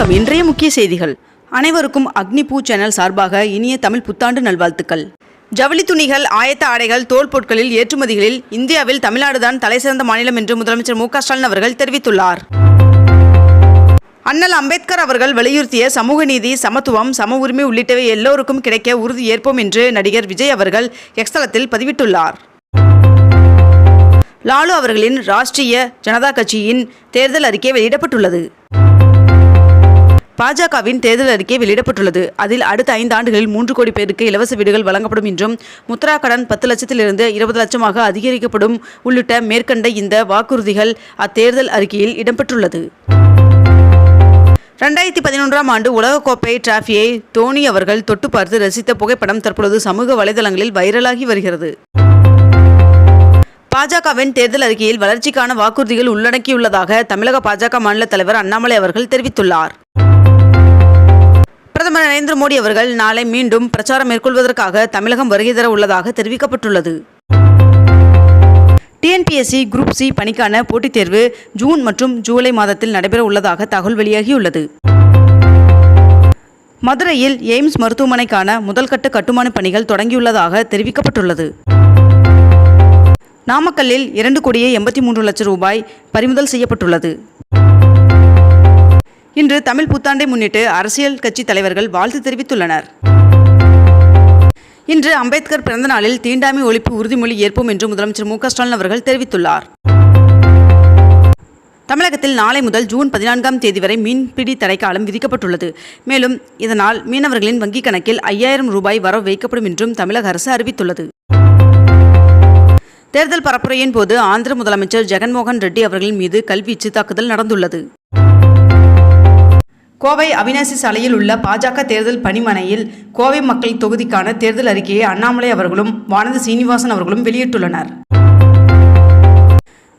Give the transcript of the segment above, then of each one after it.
வணக்கம். இன்றைய முக்கிய செய்திகள். அனைவருக்கும் அக்னிபூ சேனல் சார்பாக இனிய தமிழ் புத்தாண்டு நல்வாழ்த்துக்கள். ஜவுளி துணிகள் ஆயத்த ஆடைகள் தோல் பொருட்களில் ஏற்றுமதிகளில் இந்தியாவில் தமிழ்நாடுதான் தலைசிறந்த மாநிலம் என்று முதலமைச்சர் மு ஸ்டாலின் அவர்கள் தெரிவித்துள்ளார். அண்ணல் அம்பேத்கர் அவர்கள் வலியுறுத்திய சமூக நீதி சமத்துவம் சம உரிமை உள்ளிட்டவை எல்லோருக்கும் கிடைக்க உறுதி ஏற்போம் என்று நடிகர் விஜய் அவர்கள் எக்ஸ்தலத்தில் பதிவிட்டுள்ளார். லாலு அவர்களின் ராஷ்டிரிய ஜனதா கட்சியின் தேர்தல் அறிக்கை வெளியிடப்பட்டுள்ளது. பாஜகவின் தேர்தல் அறிக்கை வெளியிடப்பட்டுள்ளது. அதில் அடுத்த ஐந்து ஆண்டுகளில் மூன்று கோடி பேருக்கு இலவச வீடுகள் வழங்கப்படும் என்றும் முத்ரா கடன் பத்து லட்சத்திலிருந்து இருபது லட்சமாக அதிகரிக்கப்படும் உள்ளிட்ட மேற்கண்ட இந்த வாக்குறுதிகள் அத்தேர்தல் அறிக்கையில் இடம்பெற்றுள்ளது. ரெண்டாயிரத்தி பதினொன்றாம் ஆண்டு உலகக்கோப்பை டிராஃபியை தோனி அவர்கள் தொட்டு பார்த்து ரசித்த புகைப்படம் தற்பொழுது சமூக வலைதளங்களில் வைரலாகி வருகிறது. பாஜகவின் தேர்தல் அறிக்கையில் வளர்ச்சிக்கான வாக்குறுதிகள் உள்ளடக்கியுள்ளதாக தமிழக பாஜக மாநில தலைவர் அண்ணாமலை அவர்கள் தெரிவித்துள்ளார். பிரதமர் நரேந்திர மோடி அவர்கள் நாளை மீண்டும் பிரச்சாரம் மேற்கொள்வதற்காக தமிழகம் வருகை தர உள்ளதாக தெரிவிக்கப்பட்டுள்ளது. டிஎன்பிஎஸ்சி குரூப் சி பணிக்கான போட்டித் தேர்வு ஜூன் மற்றும் ஜூலை மாதத்தில் நடைபெற உள்ளதாக தகவல் வெளியாகியுள்ளது. மதுரையில் எய்ம்ஸ் மருத்துவமனைக்கான முதல்கட்ட கட்டுமான பணிகள் தொடங்கியுள்ளதாக தெரிவிக்கப்பட்டுள்ளது. நாமக்கல்லில் இரண்டு கோடியே எண்பத்தி மூன்று லட்சம் ரூபாய் பறிமுதல் செய்யப்பட்டுள்ளது. இன்று தமிழ் புத்தாண்டை முன்னிட்டு அரசியல் கட்சி தலைவர்கள் வாழ்த்து தெரிவித்துள்ளனர். இன்று அம்பேத்கர் பிறந்த நாளில் தீண்டாமை ஒழிப்பு உறுதிமொழி ஏற்போம் என்று முதலமைச்சர் மு ஸ்டாலின் அவர்கள் தெரிவித்துள்ளார். தமிழகத்தில் நாளை முதல் ஜூன் பதினான்காம் தேதி வரை மீன்பிடி தடைக்காலம் விதிக்கப்பட்டுள்ளது. மேலும் இதனால் மீனவர்களின் வங்கிக் கணக்கில் ஐயாயிரம் ரூபாய் வரவு வைக்கப்படும் என்றும் தமிழக அரசு அறிவித்துள்ளது. தேர்தல் பரப்புரையின் போது ஆந்திர முதலமைச்சர் ஜெகன்மோகன் ரெட்டி அவர்களின் மீது கல்வீச்சு தாக்குதல் நடந்துள்ளது. கோவை அவினாசி சாலையில் உள்ள பாஜக தேர்தல் பணிமனையில் கோவை மக்கள் தொகுதிக்கான தேர்தல் அறிக்கையை அண்ணாமலை அவர்களும் வானதி சீனிவாசன் அவர்களும் வெளியிட்டுள்ளனர்.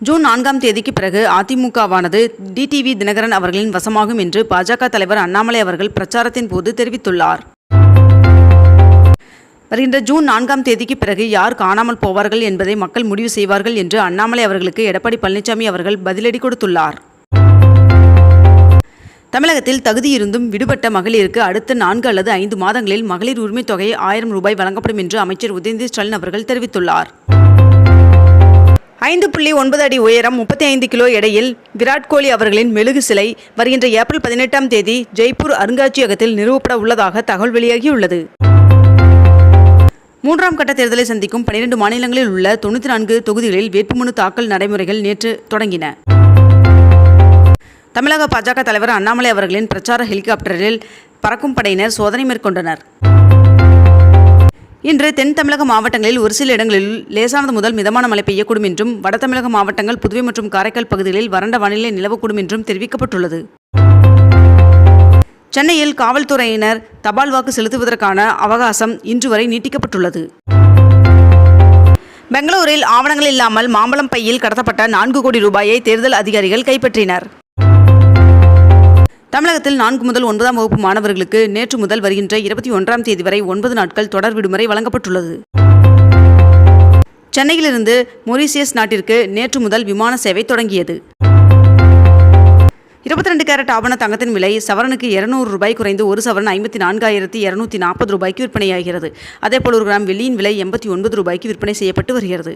ஜூன் நான்காம் தேதிக்கு பிறகு அதிமுகவானது டிடிவி தினகரன் அவர்களின் வசமாகும் என்று பாஜக தலைவர் அண்ணாமலை அவர்கள் பிரச்சாரத்தின் போது தெரிவித்துள்ளார். வருகின்ற ஜூன் நான்காம் தேதிக்கு பிறகு யார் காணாமல் போவார்கள் என்பதை மக்கள் முடிவு செய்வார்கள் என்று அண்ணாமலை அவர்களுக்கு எடப்பாடி பழனிசாமி அவர்கள் பதிலடி கொடுத்துள்ளார். தமிழகத்தில் தகுதியிருந்தும் விடுபட்ட மகளிருக்கு அடுத்த நான்கு அல்லது ஐந்து மாதங்களில் மகளிர் உரிமைத் தொகை ஆயிரம் ரூபாய் வழங்கப்படும் என்று அமைச்சர் உதயநிதி ஸ்டாலின் அவர்கள் தெரிவித்துள்ளார். ஐந்து புள்ளி ஒன்பது அடி உயரம் முப்பத்தி ஐந்து கிலோ எடையில் விராட் கோலி அவர்களின் மெழுகு சிலை வருகின்ற ஏப்ரல் பதினெட்டாம் தேதி ஜெய்ப்பூர் அருங்காட்சியகத்தில் நிறுவப்பட உள்ளதாக தகவல் வெளியாகியுள்ளது. மூன்றாம் கட்ட தேர்தலை சந்திக்கும் பனிரெண்டு மாநிலங்களில் உள்ள தொண்ணூற்றி நான்கு தொகுதிகளில் வேட்புமனு தாக்கல் நடைமுறைகள் நேற்று தொடங்கின. தமிழக பாஜக தலைவர் அண்ணாமலை அவர்களின் பிரச்சார ஹெலிகாப்டரில் பறக்கும் படையினர் சோதனை மேற்கொண்டனர். இன்று தென் தமிழக மாவட்டங்களில் ஒரு சில இடங்களில் லேசானது முதல் மிதமான மழை பெய்யக்கூடும் என்றும் வட தமிழக மாவட்டங்கள் புதுவை மற்றும் காரைக்கால் பகுதிகளில் வறண்ட வானிலை நிலவக்கூடும் என்றும் தெரிவிக்கப்பட்டுள்ளது. சென்னையில் காவல்துறையினர் தபால் வாக்கு செலுத்துவதற்கான அவகாசம் இன்று வரை நீட்டிக்கப்பட்டுள்ளது. பெங்களூரில் ஆவணங்கள் இல்லாமல் மாம்பழம் பையில் கடத்தப்பட்ட நான்கு கோடி ரூபாயை தேர்தல் அதிகாரிகள் கைப்பற்றினர். தமிழகத்தில் நான்கு முதல் ஒன்பதாம் வகுப்பு மாணவர்களுக்கு நேற்று முதல் வருகின்ற இருபத்தி ஒன்றாம் தேதி வரை ஒன்பது நாட்கள் தொடர் விடுமுறை வழங்கப்பட்டுள்ளது. சென்னையிலிருந்து மொரீசியஸ் நாட்டிற்கு நேற்று முதல் விமான சேவை தொடங்கியது. இருபத்தி ரெண்டு கேரட் ஆபண தங்கத்தின் விலை சவரனுக்கு இருநூறு ரூபாய் குறைந்து ஒரு சவரன் ஐம்பத்தி நான்காயிரத்தி இருநூத்தி நாற்பது ரூபாய்க்கு விற்பனையாகிறது. அதேபோல் ஒரு கிராம் வெள்ளியின் விலை எண்பத்தி ஒன்பது ரூபாய்க்கு விற்பனை செய்யப்பட்டு வருகிறது.